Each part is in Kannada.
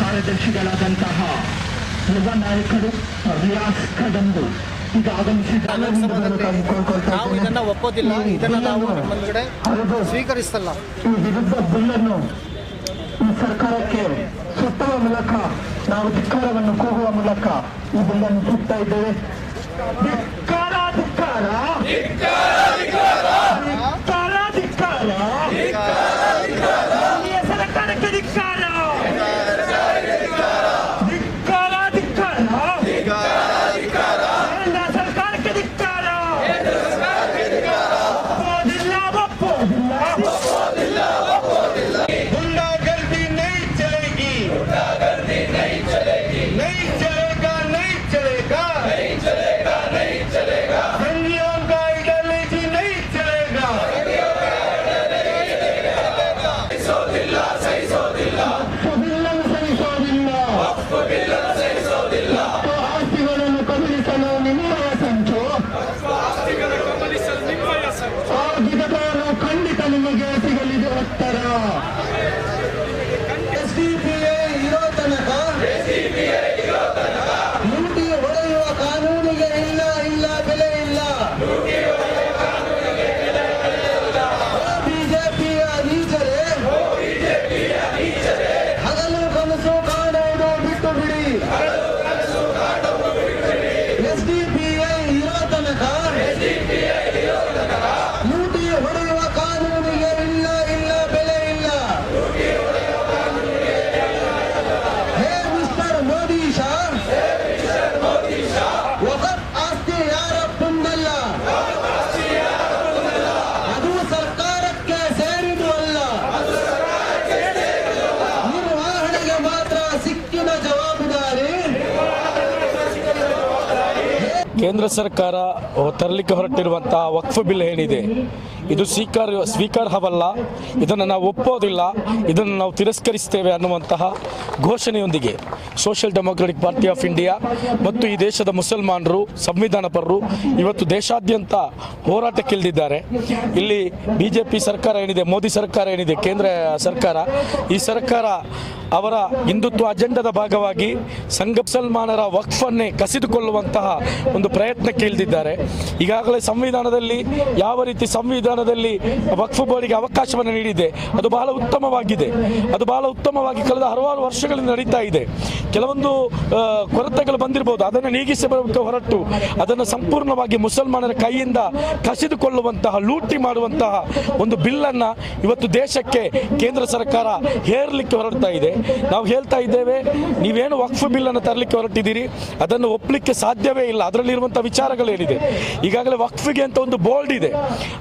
ಕಾರ್ಯದರ್ಶಿಗಳಾದಂತಹ ಯುವ ನಾಯಕರು ರಿಯಾಸ್ ಕದಂಬು. ನಾವು ಇದನ್ನ ಒಪ್ಪೋದಿಲ್ಲ. ಇದನ್ನ ನಾವು ಮುಂದ್ಗಡೆ. ಸ್ವೀಕರಿಸಲ್ಲ. ಈ ವಿರುದ್ಧ ಬಿಲ್ಲನ್ನು ಈ ಸರ್ಕಾರಕ್ಕೆ ಸುತ್ತುವ ಮೂಲಕ ನಾವು ಧಿಕ್ಕಾರವನ್ನು ಕೂಗುವ ಮೂಲಕ ಈ ಬಿಲ್ಲನ್ನು ಸುತ್ತಾ ಇದ್ದೇವೆ. ಎಸ್ಡಿಪಿಐ ಇರೋ ತನಕ ಲೂಟಿ ಹೊಡೆಯುವ ಕಾನೂನಿಗೆ ಇಲ್ಲ ಇಲ್ಲ ಬೆಲೆ ಇಲ್ಲ. ಬಿಜೆಪಿಯ ನೀಚರೇ. ಹಗಲು ಕನಸು ಕಾಣುವುದು ಬಿಟ್ಟು ಬಿಡಿ. ಸರ್ಕಾರ ತರಲಿಕ್ಕೆ ಹೊರಟಿರುವಂತಹ ವಕ್ಫ್ ಬಿಲ್ ಏನಿದೆ? ಇದು ಸ್ವೀಕಾರ ಸ್ವೀಕಾರಾರ್ಹವಲ್ಲ ಇದನ್ನು ನಾವು ಒಪ್ಪೋದಿಲ್ಲ. ಇದನ್ನು ನಾವು ತಿರಸ್ಕರಿಸ್ತೇವೆ ಅನ್ನುವಂತಹ ಘೋಷಣೆಯೊಂದಿಗೆ social democratic party of India ಮತ್ತು ಈ ದೇಶದ ಮುಸಲ್ಮಾನರು ಸಂವಿಧಾನ ಪರರು ಇವತ್ತು ದೇಶಾದ್ಯಂತ ಹೋರಾಟಕ್ಕಿಳಿದಿದ್ದಾರೆ. ಇಲ್ಲಿ ಬಿ ಸರ್ಕಾರ ಏನಿದೆ, ಮೋದಿ ಸರ್ಕಾರ ಏನಿದೆ, ಕೇಂದ್ರ ಸರ್ಕಾರ, ಈ ಸರ್ಕಾರ ಅವರ ಹಿಂದುತ್ವ ಅಜೆಂಡದ ಭಾಗವಾಗಿ ಸಂಘ ಮುಸಲ್ಮಾನರ ವಕ್ಫನ್ನೇ ಕಸಿದುಕೊಳ್ಳುವಂತಹ ಒಂದು ಪ್ರಯತ್ನಕ್ಕೆ ಇಳಿದಿದ್ದಾರೆ. ಈಗಾಗಲೇ ಸಂವಿಧಾನದಲ್ಲಿ ಯಾವ ರೀತಿ ಸಂವಿಧಾನದಲ್ಲಿ ವಕ್ಫ್ ಬೋರ್ಡಿಗೆ ಅವಕಾಶವನ್ನು ನೀಡಿದೆ, ಅದು ಬಹಳ ಉತ್ತಮವಾಗಿದೆ. ಅದು ಬಹಳ ಉತ್ತಮವಾಗಿ ಕಳೆದ ಹಲವಾರು ವರ್ಷಗಳಿಂದ ನಡೀತಾ ಇದೆ. ಕೆಲವೊಂದು ಕೊರತೆಗಳು ಬಂದಿರಬಹುದು ಅದನ್ನು ನೀಗಿಸಬೇಕು ಹೊರಟು. ಅದನ್ನು ಸಂಪೂರ್ಣವಾಗಿ ಮುಸಲ್ಮಾನರ ಕೈಯಿಂದ ಕಸಿದುಕೊಳ್ಳುವಂತಹ, ಲೂಟಿ ಮಾಡುವಂತಹ ಒಂದು ಬಿಲ್ಲನ್ನು ಇವತ್ತು ದೇಶಕ್ಕೆ ಕೇಂದ್ರ ಸರ್ಕಾರ ಹೇರಲಿಕ್ಕೆ ಹೊರಡ್ತಾ ಇದೆ. ನಾವು ಹೇಳ್ತಾ ಇದ್ದೇವೆ, ನೀವೇನು ವಕ್ಫ್ ಬಿಲ್ ಅನ್ನು ತರಲಿಕ್ಕೆ ಹೊರಟಿದ್ದೀರಿ, ಅದನ್ನು ಒಪ್ಪಲಿಕ್ಕೆ ಸಾಧ್ಯವೇ ಇಲ್ಲ. ಅದರಲ್ಲಿರುವಂಥ ವಿಚಾರಗಳೇನಿದೆ? ಈಗಾಗಲೇ ವಕ್ಫಿಗೆ ಅಂತ ಒಂದು ಬೋರ್ಡ್ ಇದೆ.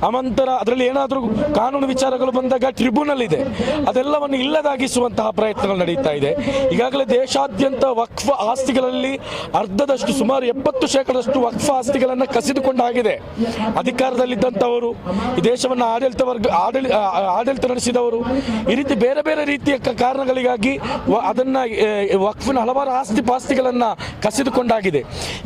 ಆಮಂತರ ಅದರಲ್ಲಿ ಏನಾದರೂ ಕಾನೂನು ವಿಚಾರಗಳು ಬಂದಾಗ ಟ್ರಿಬ್ಯುನಲ್ ಇದೆ. ಅದೆಲ್ಲವನ್ನು ಇಲ್ಲದಾಗಿಸುವಂತಹ ಪ್ರಯತ್ನಗಳು ನಡೀತಾ ಇದೆ. ಈಗಾಗಲೇ ದೇಶಾದ್ಯಂತ ವಕ್ಫ್ ಆಸ್ತಿಗಳಲ್ಲಿ ಅರ್ಧದಷ್ಟು ಸುಮಾರು ಎಪ್ಪತ್ತು ಶೇಕಡದಷ್ಟು ವಕ್ಫ ಆಸ್ತಿಗಳನ್ನು ಕಸಿದುಕೊಂಡಾಗಿದೆ. ಅಧಿಕಾರದಲ್ಲಿದ್ದಂಥವರು, ಈ ದೇಶವನ್ನು ಆಡಳಿತ ವರ್ಗ, ಆಡಳಿ ಆಡಳಿತ ನಡೆಸಿದವರು, ಈ ರೀತಿ ಬೇರೆ ಬೇರೆ ರೀತಿಯ ಕಾರಣಗಳಿಗಾಗಿ ಅದನ್ನು ವಕ್ಫಿನ ಹಲವಾರು ಆಸ್ತಿ ಪಾಸ್ತಿಗಳನ್ನು ಕಸಿದುಕೊಂಡಾಗಿದೆ.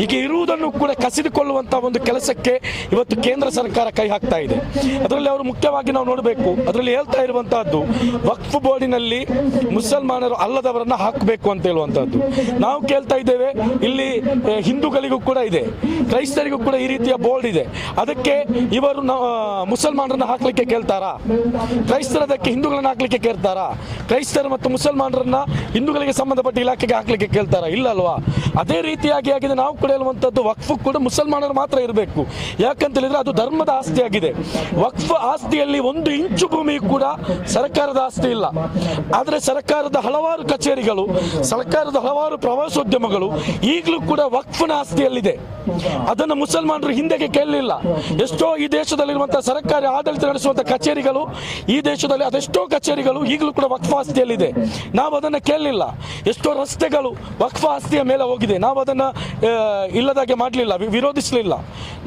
ಈಗ ಇರುವುದನ್ನು ಕೂಡ ಕಸಿದುಕೊಳ್ಳುವಂಥ ಒಂದು ಕೆಲಸಕ್ಕೆ ಇವತ್ತು ಕೇಂದ್ರ ಸರ್ಕಾರ ಕೈ ಹಾಕ್ತಾ ಇದೆ. ಅದರಲ್ಲಿ ಅವರು ಮುಖ್ಯವಾಗಿ ನಾವು ನೋಡಬೇಕು, ಅದರಲ್ಲಿ ಹೇಳ್ತಾ ಇರುವಂತಹದ್ದು, ವಕ್ಫ್ ಬೋರ್ಡಿನಲ್ಲಿ ಮುಸಲ್ಮಾನರು ಅಲ್ಲದವರನ್ನ ಹಾಕಬೇಕು ಅಂತ ಹೇಳುವಂತಹದ್ದು ನಾವು ಕೇಳ್ತಾ ಇದ್ದೇವೆ, ಇಲ್ಲಿ ಹಿಂದೂಗಳಿಗೂ ಕೂಡ ಇದೆ. ಕ್ರೈಸ್ತರಿಗೂ ಕೂಡ ಈ ರೀತಿಯ ಬೋರ್ಡ್ ಇದೆ. ಅದಕ್ಕೆ ಇವರು ಮುಸಲ್ಮಾನರನ್ನು ಹಾಕಲಿಕ್ಕೆ ಕೇಳ್ತಾರಾ? ಕ್ರೈಸ್ತರದಕ್ಕೆ ಹಿಂದೂಗಳನ್ನ ಹಾಕ್ಲಿಕ್ಕೆ ಕೇಳ್ತಾರಾ? ಕ್ರೈಸ್ತರು ಮತ್ತು ಮುಸಲ್ಮಾನರನ್ನ ಹಿಂದೂಗಳಿಗೆ ಸಂಬಂಧಪಟ್ಟ ಇಲಾಖೆಗೆ ಹಾಕ್ಲಿಕ್ಕೆ ಕೇಳ್ತಾರಾ? ಇಲ್ಲ ಅಲ್ವಾ? ಅದೇ ರೀತಿಯಾಗಿ ಆಗಿದೆ, ನಾವು ಕೂಡ ಹೇಳುವಂತದ್ದು ವಕ್ಫ್ ಕೂಡ ಮುಸಲ್ಮಾನರು ಮಾತ್ರ ಇರಬೇಕು. ಯಾಕಂತ ಹೇಳಿದ್ರೆ ಅದು ಧರ್ಮದ ಆಸ್ತಿಯಾಗಿದೆ. ವಕ್ಫ್ ಆಸ್ತಿಯಲ್ಲಿ ಒಂದು ಇಂಚು ಭೂಮಿ ಕೂಡ ಸರ್ಕಾರದ ಆಸ್ತಿ ಇಲ್ಲ. ಆದರೆ ಸರ್ಕಾರದ ಹಲವಾರು ಕಚೇರಿಗಳು ಸರ್ಕಾರದ ಹಲವಾರು ಪ್ರವಾಸೋದ್ಯಮಗಳು ಈಗಲೂ ಕೂಡ ವಕ್ಫನ ಆಸ್ತಿಯಲ್ಲಿದೆ. ಅದನ್ನು ಮುಸಲ್ಮಾನರು ಹಿಂದೆಗೆ ಕೇಳಲಿಲ್ಲ. ಎಷ್ಟೋ ಈ ದೇಶದಲ್ಲಿರುವಂತಹ ಸರ್ಕಾರಿ ಆಡಳಿತ ನಡೆಸುವಂತಹ ಕಚೇರಿಗಳು, ಈ ದೇಶದಲ್ಲಿ ಅದೆಷ್ಟೋ ಕಚೇರಿಗಳು ಈಗಲೂ ಕೂಡ ವಕ್ಫ ಆಸ್ತಿಯಲ್ಲಿದೆ. ನಾವು ಅದನ್ನು ಕೇಳಲಿಲ್ಲ. ಎಷ್ಟೋ ರಸ್ತೆಗಳು ವಕ್ಫ ಆಸ್ತಿಯ ಮೇಲೆ ಹೋಗಿದೆ. ನಾವು ಅದನ್ನು ಇಲ್ಲದಾಗೆ ಮಾಡಲಿಲ್ಲ ವಿರೋಧಿಸಲಿಲ್ಲ.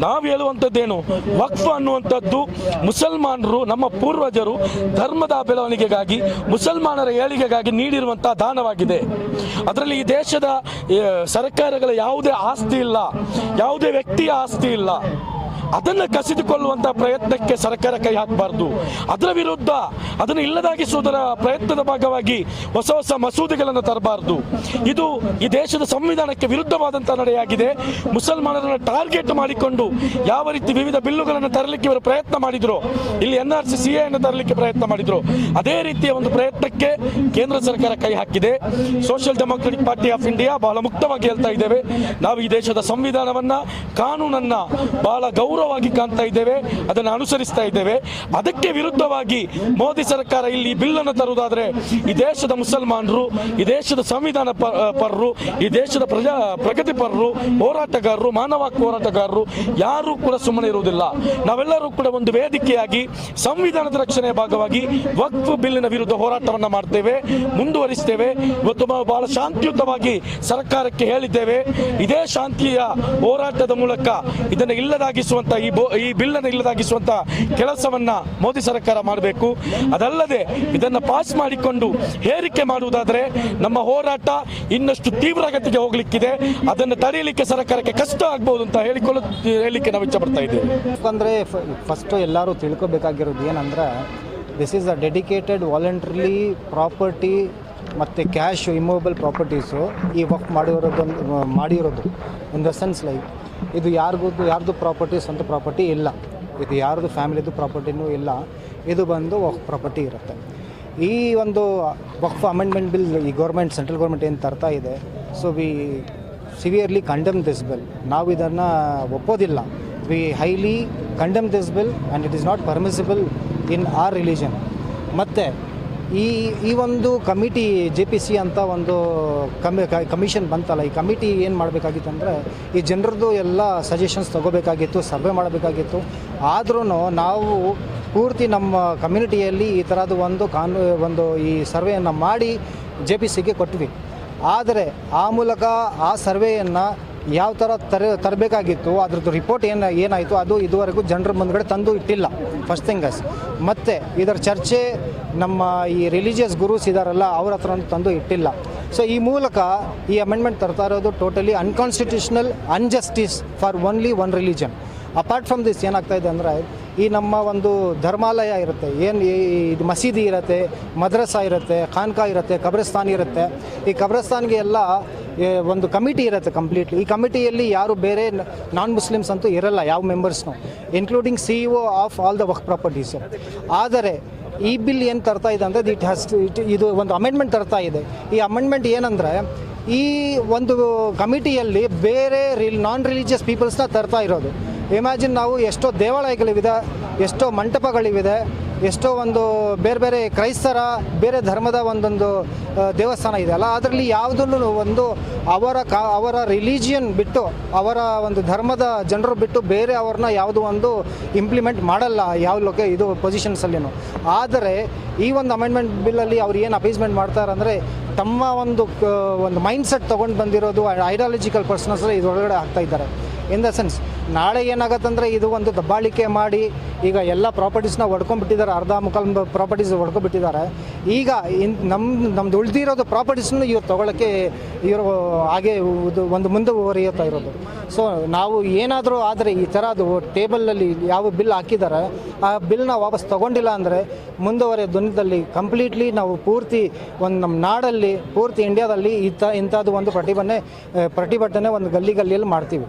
ನಾವು ಹೇಳುವಂಥದ್ದೇನು, ವಕ್ಫ್ ಅನ್ನುವಂಥದ್ದು ಮುಸಲ್ಮಾನರು, ನಮ್ಮ ಪೂರ್ವಜರು ಧರ್ಮದ ಬೆಳವಣಿಗೆಗಾಗಿ, ಮುಸಲ್ಮಾನರ ಏಳಿಗೆಗಾಗಿ ನೀಡಿರುವಂತಹ ದಾನವಾಗಿದೆ. ಅದರಲ್ಲಿ ಈ ದೇಶದ ಸರ್ಕಾರಗಳ ಯಾವುದೇ ಆಸ್ತಿ ಇಲ್ಲ. ಯಾವುದೇ ವ್ಯಕ್ತಿಯ ಆಸ್ತಿ ಇಲ್ಲ. ಅದನ್ನು ಕಸಿದುಕೊಳ್ಳುವಂತಹ ಪ್ರಯತ್ನಕ್ಕೆ ಸರ್ಕಾರ ಕೈ ಹಾಕಬಾರ್ದು. ಅದರ ವಿರುದ್ಧ ಅದನ್ನು ಇಲ್ಲದಾಗಿಸುವುದರ ಪ್ರಯತ್ನದ ಭಾಗವಾಗಿ ಹೊಸ ಹೊಸ ಮಸೂದೆಗಳನ್ನು ತರಬಾರದು. ಇದು ಈ ದೇಶದ ಸಂವಿಧಾನಕ್ಕೆ ವಿರುದ್ಧವಾದಂತಹ ನಡೆಯಾಗಿದೆ. ಮುಸಲ್ಮಾನರನ್ನು ಟಾರ್ಗೆಟ್ ಮಾಡಿಕೊಂಡು ಯಾವ ರೀತಿ ವಿವಿಧ ಬಿಲ್ಲುಗಳನ್ನು ತರಲಿಕ್ಕೆ ಇವರು ಪ್ರಯತ್ನ ಮಾಡಿದ್ರು, ಇಲ್ಲಿ ಎನ್ ಆರ್ ಸಿ ಸಿ ಎನ್ನು ತರಲಿಕ್ಕೆ ಪ್ರಯತ್ನ ಮಾಡಿದ್ರು, ಅದೇ ರೀತಿಯ ಒಂದು ಪ್ರಯತ್ನಕ್ಕೆ ಕೇಂದ್ರ ಸರ್ಕಾರ ಕೈ ಹಾಕಿದೆ. Social democratic party of India ಬಹಳ ಮುಕ್ತವಾಗಿ ಹೇಳ್ತಾ ಇದ್ದೇವೆ. ನಾವು ಈ ದೇಶದ ಸಂವಿಧಾನವನ್ನ, ಕಾನೂನನ್ನ ಬಹಳ ಗೌರವವಾಗಿ ಕಾಣ್ತಾ ಇದ್ದೇವೆ, ಅದನ್ನು ಅನುಸರಿಸ್ತಾ ಇದ್ದೇವೆ. ಅದಕ್ಕೆ ವಿರುದ್ಧವಾಗಿ ಮೋದಿ ಸರ್ಕಾರ ಇಲ್ಲಿ ಬಿಲ್ ಅನ್ನು ತರುವುದಾದ್ರೆ ಈ ದೇಶದ ಮುಸಲ್ಮಾನರು, ಈ ದೇಶದ ಸಂವಿಧಾನ ಪರರು, ಈ ದೇಶದ ಪ್ರಜಾ ಪ್ರಗತಿಪರರು ಹೋರಾಟಗಾರರು, ಮಾನವ ಹೋರಾಟಗಾರರು, ಯಾರೂ ಕೂಡ ಸುಮ್ಮನೆ ಇರುವುದಿಲ್ಲ. ನಾವೆಲ್ಲರೂ ಕೂಡ ಒಂದು ವೇದಿಕೆಯಾಗಿ, ಸಂವಿಧಾನದ ರಕ್ಷಣೆಯ ಭಾಗವಾಗಿ ವಕ್ಫ್ ಬಿಲ್ಲಿನ ವಿರುದ್ಧ ಹೋರಾಟವನ್ನು ಮಾಡ್ತೇವೆ, ಮುಂದುವರಿಸ್ತೇವೆ. ಇವತ್ತು ನಾವು ಬಹಳ ಶಾಂತಿಯುತವಾಗಿ ಸರ್ಕಾರಕ್ಕೆ ಹೇಳಿದ್ದೇವೆ, ಇದೇ ಶಾಂತಿಯ ಹೋರಾಟದ ಮೂಲಕ ಇದನ್ನು ಇಲ್ಲದಾಗಿಸುವಂತ ಈ ಬೋ ಈ ಬಿಲ್ ಅನ್ನು ಕೆಲಸವನ್ನು ಮೋದಿ ಸರ್ಕಾರ ಮಾಡಬೇಕು. ಅದಲ್ಲದೆ ಇದನ್ನು ಪಾಸ್ ಮಾಡಿಕೊಂಡು ಹೇರಿಕೆ ಮಾಡುವುದಾದರೆ ನಮ್ಮ ಹೋರಾಟ ಇನ್ನಷ್ಟು ತೀವ್ರಗತಿಗೆ ಹೋಗಲಿಕ್ಕಿದೆ. ಅದನ್ನು ತಡೆಯಲಿಕ್ಕೆ ಸರ್ಕಾರಕ್ಕೆ ಕಷ್ಟ ಆಗ್ಬಹುದು ಅಂತ ಹೇಳಿಕೊಳ್ಳ, ಹೇಳಲಿಕ್ಕೆ ನಾವು ಇಚ್ಛೆ ಪಡ್ತಾ ಇದ್ದೇವೆ. ಯಾಕಂದರೆ ಫಸ್ಟು ಎಲ್ಲರೂ ತಿಳ್ಕೊಬೇಕಾಗಿರೋದು ಏನಂದರೆ this is a dedicated voluntarily property ಮತ್ತು ಕ್ಯಾಶು ಇಮೋಬಲ್ ಪ್ರಾಪರ್ಟೀಸು ಈ ವರ್ಕ್ ಮಾಡಿರೋದು ಮಾಡಿರೋದು. ಇನ್ ದ ಸೆನ್ಸ್ ಲೈಕ್ ಇದು ಯಾರಿಗೂ ಯಾರ್ದು ಪ್ರಾಪರ್ಟಿ ಸ್ವಂತ ಪ್ರಾಪರ್ಟಿ ಇಲ್ಲ. ಇದು ಯಾರ್ದು ಫ್ಯಾಮಿಲಿದು ಪ್ರಾಪರ್ಟಿನೂ ಇಲ್ಲ. ಇದು ಬಂದು ಒಕ್ ಪ್ರಾಪರ್ಟಿ ಇರುತ್ತೆ. ಈ ಒಂದು ವಕ್ಫ್ ಅಮೆಂಡ್ಮೆಂಟ್ ಬಿಲ್ ಈ ಗೌರ್ಮೆಂಟ್ ಸೆಂಟ್ರಲ್ ಗೌರ್ಮೆಂಟ್ ಏನು ತರ್ತಾ ಇದೆ so we severely condemn this bill ನಾವು ಇದನ್ನು ಒಪ್ಪೋದಿಲ್ಲ. We highly condemn this bill and it is not permissible in our religion ಮತ್ತು ಈ ಈ ಒಂದು ಕಮಿಟಿ ಜೆ ಪಿ ಸಿ ಅಂತ ಒಂದು ಕಮಿ ಕಮಿಷನ್ ಬಂತಲ್ಲ, ಈ ಕಮಿಟಿ ಏನು ಮಾಡಬೇಕಾಗಿತ್ತು ಅಂದರೆ, ಈ ಜನರದ್ದು ಎಲ್ಲ ಸಜೆಷನ್ಸ್ ತೊಗೋಬೇಕಾಗಿತ್ತು ಸರ್ವೆ ಮಾಡಬೇಕಾಗಿತ್ತು. ಆದ್ರೂ ನಾವು ಪೂರ್ತಿ ನಮ್ಮ ಕಮ್ಯುನಿಟಿಯಲ್ಲಿ ಈ ಥರದ ಒಂದು ಕಾನು, ಒಂದು ಈ ಸರ್ವೆಯನ್ನು ಮಾಡಿ ಜೆ ಪಿ ಸಿಗೆ ಕೊಟ್ವಿ. ಆದರೆ ಆ ಮೂಲಕ ಆ ಸರ್ವೆಯನ್ನು ಯಾವ ಥರ ತರ ತರಬೇಕಾಗಿತ್ತು, ಅದ್ರದ್ದು ರಿಪೋರ್ಟ್ ಏನು, ಏನಾಯಿತು, ಅದು ಇದುವರೆಗೂ ಜನರ ಮುಂದ್ಗಡೆ ತಂದು ಇಟ್ಟಿಲ್ಲ ಫಸ್ಟ್ ಥಿಂಗಸ್ ಮತ್ತು ಇದರ ಚರ್ಚೆ ನಮ್ಮ ಈ ರಿಲಿಜಿಯಸ್ ಗುರುಸ್ ಇದಾರಲ್ಲ, ಅವ್ರ ಹತ್ರ ತಂದು ಇಟ್ಟಿಲ್ಲ. ಸೊ ಈ ಮೂಲಕ ಈ ಅಮೆಂಡ್ಮೆಂಟ್ ತರ್ತಾ ಇರೋದು totally unconstitutional unjustice for only one religion apart from this ಏನಾಗ್ತಾ ಇದೆ ಅಂದರೆ ಈ ನಮ್ಮ ಒಂದು ಧರ್ಮಾಲಯ ಇರುತ್ತೆ. ಏನು ಇದು ಮಸೀದಿ ಇರುತ್ತೆ, ಮದ್ರಸಾ ಇರುತ್ತೆ ಖಾನ್ಕಾ ಇರುತ್ತೆ, ಕಬ್ರಸ್ತಾನ್ ಇರುತ್ತೆ. ಈ ಕಬ್ರಸ್ತಾನ್ಗೆ ಎಲ್ಲ ಒಂದು ಕಮಿಟಿ ಇರುತ್ತೆ ಕಂಪ್ಲೀಟ್ಲಿ ಈ ಕಮಿಟಿಯಲ್ಲಿ ಯಾರು ಬೇರೆ ನಾನ್ ಮುಸ್ಲಿಮ್ಸ್ ಅಂತೂ ಇರಲ್ಲ, ಯಾವ ಮೆಂಬರ್ಸ್ನು including C E O of all the work properties ಆದರೆ, ಈ ಬಿಲ್ ಏನು ತರ್ತಾ ಇದೆ ಅಂದರೆ ಇಟ್ ಹ್ಯಾಸ್ ಇಟ್ ಇದು ಒಂದು ಅಮೆಂಡ್ಮೆಂಟ್ ತರ್ತಾ ಇದೆ. ಈ ಅಮೆಂಡ್ಮೆಂಟ್ ಏನಂದರೆ, ಈ ಒಂದು ಕಮಿಟಿಯಲ್ಲಿ ಬೇರೆ ರಿಲ್ ನಾನ್ ರಿಲಿಜಿಯಸ್ ಪೀಪಲ್ಸ್ನ ತರ್ತಾ ಇರೋದು. ಇಮ್ಯಾಜಿನ್ ನಾವು ಎಷ್ಟೋ ದೇವಾಲಯಗಳಿವಿದೆ, ಎಷ್ಟೋ ಮಂಟಪಗಳಿವಿದೆ, ಎಷ್ಟೋ ಒಂದು ಬೇರೆ ಬೇರೆ ಕ್ರೈಸ್ತರ, ಬೇರೆ ಧರ್ಮದ ಒಂದೊಂದು ದೇವಸ್ಥಾನ ಇದೆ ಅಲ್ಲ? ಅದರಲ್ಲಿ ಯಾವುದನ್ನು ಒಂದು ಅವರ ಕಾ, ಅವರ ರಿಲಿಜಿಯನ್ ಬಿಟ್ಟು, ಅವರ ಒಂದು ಧರ್ಮದ ಜನರು ಬಿಟ್ಟು ಬೇರೆ ಅವ್ರನ್ನ ಯಾವುದು ಒಂದು ಇಂಪ್ಲಿಮೆಂಟ್ ಮಾಡಲ್ಲ ಯಾವ ಲೊಕೆ ಇದು ಪೊಸಿಷನ್ಸಲ್ಲಿನೂ ಆದರೆ ಈ ಒಂದು ಅಮೆಂಡ್ಮೆಂಟ್ ಬಿಲ್ಲಲ್ಲಿ ಅವ್ರು ಏನು ಅಪೀಸ್ಮೆಂಟ್ ಮಾಡ್ತಾರೆ ಅಂದರೆ ತಮ್ಮ ಒಂದು ಒಂದು ಮೈಂಡ್ಸೆಟ್ ತೊಗೊಂಡು ಬಂದಿರೋದು ಐಡಿಯಾಲಜಿಕಲ್ ಪರ್ಸನಸ್ ಇದರೊಳಗಡೆ ಆಗ್ತಾ ಇದ್ದಾರೆ. ಇನ್ ದ ಸೆನ್ಸ್ ನಾಳೆ ಏನಾಗತ್ತಂದರೆ ಇದು ಒಂದು ದಬ್ಬಾಳಿಕೆ ಮಾಡಿ ಈಗ ಎಲ್ಲ ಪ್ರಾಪರ್ಟೀಸ್ನ ಹೊಡ್ಕೊಂಡ್ಬಿಟ್ಟಿದ್ದಾರೆ ಅರ್ಧ ಮುಖಾಲ್ ಪ್ರಾಪರ್ಟೀಸ್ ಹೊಡ್ಕೊಂಡ್ಬಿಟ್ಟಿದ್ದಾರೆ ಈಗ ಇನ್ ನಮ್ಮ ನಮ್ದು ಉಳಿದಿರೋದು ಪ್ರಾಪರ್ಟೀಸ್ನ ಇವ್ರು ತೊಗೊಳಕ್ಕೆ ಇವರು ಹಾಗೆ ಒಂದು ಮುಂದುವರಿಯುತ್ತಾ ಇರೋದು. ಸೊ ನಾವು ಏನಾದರೂ ಆದರೆ ಈ ಥರದ್ದು ಟೇಬಲಲ್ಲಿ ಯಾವ ಬಿಲ್ ಹಾಕಿದ್ದಾರೆ ಆ ಬಿಲ್ನ ವಾಪಸ್ ತೊಗೊಂಡಿಲ್ಲ ಅಂದರೆ ಮುಂದುವರೆಯ ದಿನದಲ್ಲಿ ಕಂಪ್ಲೀಟ್ಲಿ ನಾವು ಪೂರ್ತಿ ಒಂದು ನಮ್ಮ ನಾಡಲ್ಲಿ, ಪೂರ್ತಿ ಇಂಡಿಯಾದಲ್ಲಿ ಈ ಇಂಥದ್ದು ಒಂದು ಪ್ರತಿಭನೆ ಪ್ರತಿಭಟನೆ ಒಂದು ಗಲ್ಲಿ ಗಲ್ಲಿಯಲ್ಲಿ ಮಾಡ್ತೀವಿ.